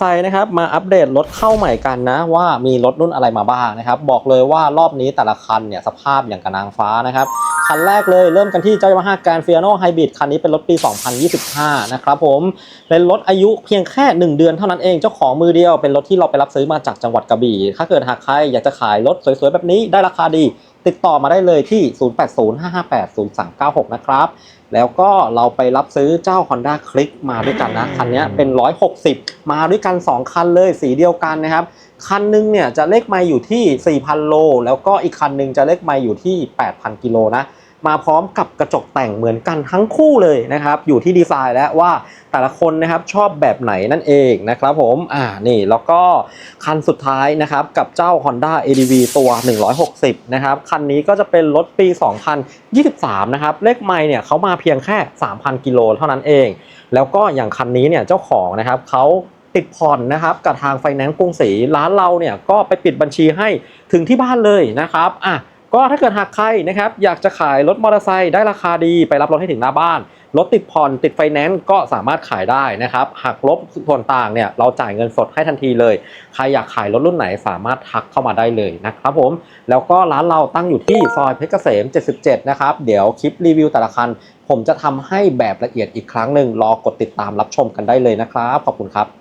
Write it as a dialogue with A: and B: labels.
A: ไทยนะครับมาอัปเดตรถเข้าใหม่กันนะ ว่ามีรถรุ่นอะไรมาบ้างนะครับบอกเลยว่ารอบนี้แต่ละคันเนี่ยสภาพอย่างกับนางฟ้านะครับคันแรกเลยเริ่มกันที่เจ้ายามาฮ่าแกรนฟิอาโนไฮบริดคันนี้เป็นรถปี 2025 นะครับผมเป็นรถอายุเพียงแค่ 1 เดือนเท่านั้นเองเจ้าของมือเดียวเป็นรถที่เราไปรับซื้อมาจากจังหวัดกระบี่ ถ้าเกิดหากใครอยากจะขายรถสวยๆแบบนี้ได้ราคาดี ติดต่อมาได้เลยที่ 0805580396 นะครับ แล้วก็เราไปรับซื้อเจ้า Honda Click มาด้วยกันนะ คันนี้เป็น 160 มาด้วยกัน 2 คันเลยสีเดียวกันนะครับ คันหนึงเนี่ยจะเลขไมล์อยู่ที่ 4,000 โล แล้วก็อีกคันหนึงจะเลขไมล์อยู่ที่ 8,000 กิโลนะ มาพร้อมกับกระจกแต่งเหมือนกันทั้งคู่เลยนะครับ อยู่ที่ดีไซน์แล้วว่าแต่ละคนนะครับชอบแบบไหนนั่นเองนะครับผมอ่านี่แล้วก็คันสุดท้ายนะครับกับเจ้า Honda ADV ตัว 160 นะครับ คันนี้ก็จะเป็นรถปี 2023 นะครับ เลขไมล์เนี่ยเขามาเพียงแค่ 3,000 กิโลเท่านั้นเอง แล้วก็อย่างคันนี้เนี่ยเจ้าของนะครับเขาติดผ่อนนะครับกับทางไฟแนนซ์กรุงศรีร้านเราเนี่ยก็ไปปิดบัญชีให้ถึงที่บ้านเลยนะครับอะ ก็ถ้าเกิดหากใครนะครับอยากจะขายรถมอเตอร์ไซค์ได้ราคาดีไปรับรถให้ถึงหน้าบ้าน รถติดผ่อนติดไฟแนนซ์ก็สามารถขายได้นะครับหักลบส่วนต่างเนี่ยเราจ่ายเงินสดให้ทันทีเลย ใครอยากขายรถรุ่นไหนสามารถทักเข้ามาได้เลยนะครับผมแล้วก็ร้านเราตั้งอยู่ที่ซอยเพชรเกษม 77 นะครับ เดี๋ยวคลิปรีวิวแต่ละคัน ผมจะทำให้แบบละเอียดอีกครั้งหนึ่งรอกดติดตามรับชมกันได้เลยนะครับขอบคุณครับ